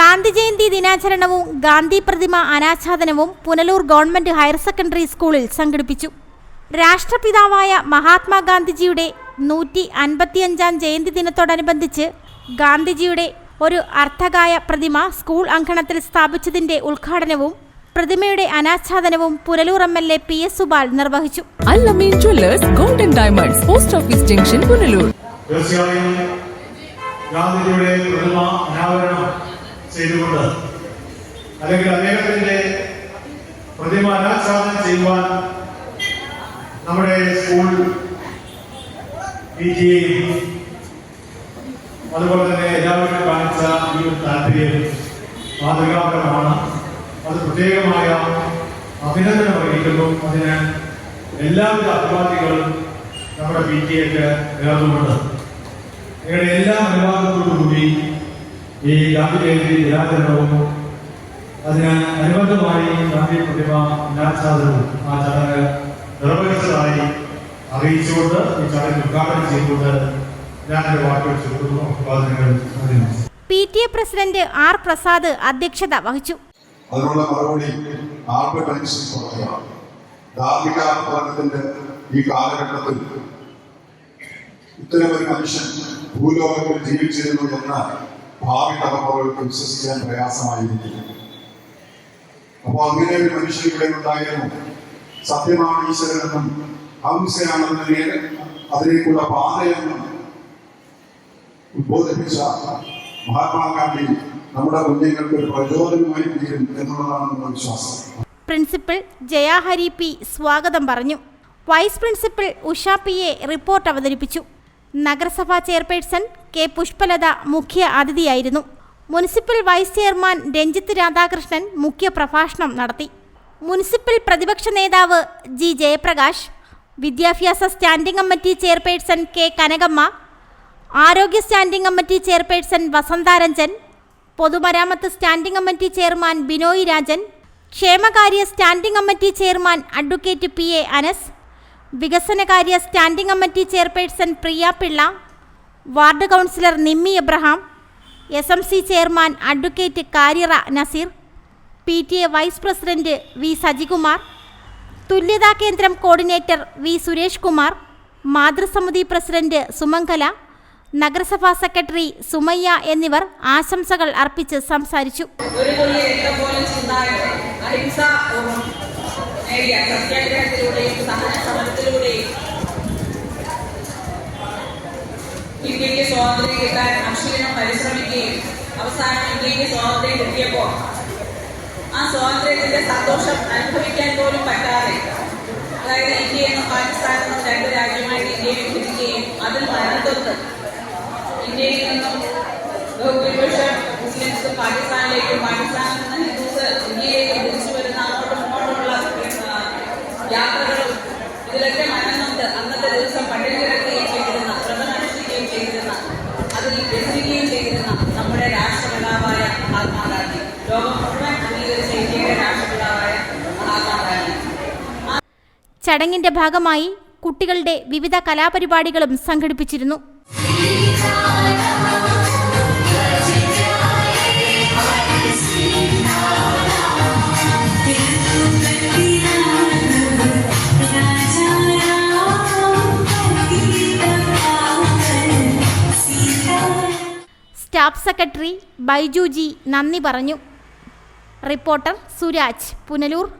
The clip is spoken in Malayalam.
ഗാന്ധി ജയന്തി ദിനാചരണവും ഗാന്ധി പ്രതിമ അനാച്ഛാദനവും പുനലൂർ ഗവൺമെന്റ് ഹയർ സെക്കൻഡറി സ്കൂളിൽ സംഘടിപ്പിച്ചു. രാഷ്ട്രപിതാവായ മഹാത്മാഗാന്ധിജിയുടെ നൂറ്റി അൻപത്തിയഞ്ചാം ജയന്തി ദിനത്തോടനുബന്ധിച്ച് ഗാന്ധിജിയുടെ ഒരു അർത്ഥകായ പ്രതിമ സ്കൂൾ അങ്കണത്തിൽ സ്ഥാപിച്ചതിന്റെ ഉദ്ഘാടനവും പ്രതിമയുടെ അനാച്ഛാദനവും Punalur M L A P S Subal നിർവഹിച്ചു. Golden diamonds post office junction Punalur. തീർച്ചയായും ഗാന്ധിജിയുടെ ചെയ്തുകൊണ്ട് അല്ലെങ്കിൽ അദ്ദേഹത്തിന്റെ പ്രതിമ അനാച്ഛാദനം ചെയ്യുവാൻ നമ്മുടെ സ്കൂൾ അതുപോലെ തന്നെ എല്ലാവരും കാണിച്ച ഈ ഒരു താല്പര്യം മാതൃകാപരമാണ്. അത് പ്രത്യേകമായ അഭിനന്ദനം അറിയിക്കുന്നു അതിന് എല്ലാവിധ അഭിവാദികളും നമ്മുടെ പി ടി എക്ക് നേർന്നുകൊണ്ട്. നിങ്ങളുടെ എല്ലാ അനുവാദത്തോടുകൂടി ഈ ഗാന്ധി ജയന്തി ദിനാചരണവും അതിന് അനുബന്ധമായി ഗാന്ധി പ്രതിമ ദിനാച്ഛാദനവും ആ ചടങ്ങ് നിർവഹിച്ചതായി അറിയിച്ചുകൊണ്ട് ഈ ചടങ്ങ് ഉദ്ഘാടനം ചെയ്തുകൊണ്ട് ഞാൻ എന്റെ വാക്കുകൾ ചുരുക്കുന്നു അഭിവാദനങ്ങൾ P T A president R Prasad അധ്യക്ഷത വഹിച്ചു. അതിനുള്ള മറുപടി ആൽബർട്ട് ഐൻസ്റ്റീൻ പറയുകയാണ് ധാർമ്മിക പഠനത്തിന്റെ ഈ കാലഘട്ടത്തിൽ ഇത്തരം ഒരു മനുഷ്യൻ ഭൂലോകത്തിൽ ജീവിച്ചിരുന്നു എന്ന് ഭാവി തലമുറകൾക്ക് വിശ്വസിക്കാൻ പ്രയാസമായിരിക്കും. അപ്പോൾ അങ്ങനെ ഒരു മനുഷ്യൻ ഇവിടെ ഉണ്ടായിരുന്നു. സത്യമാണ് ഈശ്വരനെന്നും അഹിംസയാണെന്നതിനെ അതിലേക്കുള്ള പാതയെന്നും ഉദ്ബോധിപ്പിച്ച മഹാത്മാഗാന്ധി നമ്മുടെ കുഞ്ഞുങ്ങൾക്ക് ഒരു പ്രചോദനമായി തീരും എന്നുള്ളതാണ് നമ്മുടെ വിശ്വാസം. പ്രിൻസിപ്പൽ ജയാഹരി പി സ്വാഗതം പറഞ്ഞു. Vice principal Usha P A report അവതരിപ്പിച്ചു. നഗരസഭാ ചെയർപേഴ്സൺ കെ പുഷ്പലത മുഖ്യ അതിഥിയായിരുന്നു. Municipal vice chairman Ranjith Radhakrishnan മുഖ്യ പ്രഭാഷണം നടത്തി. മുനിസിപ്പൽ പ്രതിപക്ഷ നേതാവ് ജി ജയപ്രകാശ് വിദ്യാഭ്യാസ standing committee chairperson K Kanakamma ആരോഗ്യ സ്റ്റാൻഡിംഗ് കമ്മിറ്റി ചെയർപേഴ്സൺ വസന്താരഞ്ജൻ പൊതുമരാമത്ത് standing committee chairman Binoy Rajan ക്ഷേമകാര്യ standing committee chairman advocate P A Anas വികസനകാര്യ standing committee chairperson Priya Pillai ward councillor Nimmi Abraham S M C chairman advocate Karyara Naseer P T A vice president V Sajikumar തുല്യതാ കേന്ദ്രം കോർഡിനേറ്റർ വി സുരേഷ് കുമാർ മാതൃസമിതി പ്രസിഡന്റ് സുമംഗല നഗരസഭാ സെക്രട്ടറി സുമയ്യ എന്നിവർ ആശംസകൾ അർപ്പിച്ച് സംസാരിച്ചു. സ്വാതന്ത്ര്യം കിട്ടാൻ അക്ഷീണം പരിശ്രമിക്കുകയും അവസാനം ഇന്ത്യക്ക് സ്വാതന്ത്ര്യം കിട്ടിയപ്പോൾ ആ സ്വാതന്ത്ര്യത്തിന്റെ സന്തോഷം അനുഭവിക്കാൻ പോലും പറ്റാതെ അതായത് ഇന്ത്യ എന്നും പാകിസ്ഥാൻ എന്നും രണ്ട് രാജ്യമായിട്ട് ഇന്ത്യയെ വിഭജിക്കുകയും അതിൽ മരണത്തൊത്ത് ഇന്ത്യയിൽ നിന്നും ബഹുഭൂരിപക്ഷം മുസ്ലിംസ് പാകിസ്ഥാനിലേക്കും പാകിസ്ഥാനിൽ നിന്ന് ഹിന്ദുസ് ഇന്ത്യയിലേക്ക് തിരിച്ചു വരുന്ന അങ്ങോട്ടും ഇങ്ങോട്ടുമുള്ള ആ, ചടങ്ങിന്റെ ഭാഗമായി കുട്ടികളുടെ വിവിധ കലാപരിപാടികളും സംഘടിപ്പിച്ചിരുന്നു. സ്റ്റാഫ് സെക്രട്ടറി ബൈജു ജി നന്ദി പറഞ്ഞു. റിപ്പോർട്ടർ സുരാജ് പുനലൂർ.